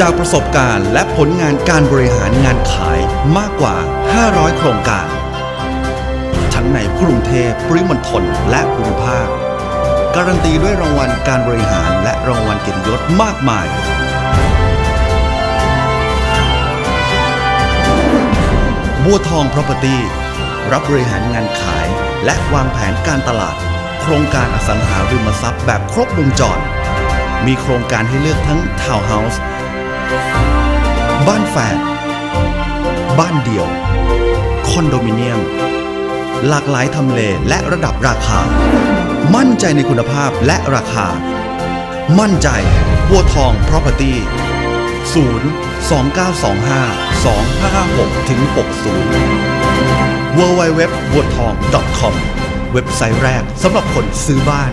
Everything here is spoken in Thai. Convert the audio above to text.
จากประสบการณ์และผลงานการบริหารงานขายมากกว่า 500 โครงการ ทั้งในกรุงเทพปริมณฑลและภูมิภาค การันตีด้วยรางวัลการบริหารและรางวัลเกียรติยศมากมาย บัวทอง Property รับบริหารงานขายและวางแผนการตลาด โครงการอสังหาริมทรัพย์แบบครบวงจร มีโครงการให้เลือกทั้งทาวน์เฮาส์ บ้านแฝด บ้านเดี่ยว คอนโดมิเนียม หลากหลายทำเลและระดับราคา มั่นใจในคุณภาพและราคา มั่นใจบัวทอง Property 0 2925 2556ถึง60 w w w บัวทอง .com เว็บไซต์แรกสำหรับคนซื้อบ้าน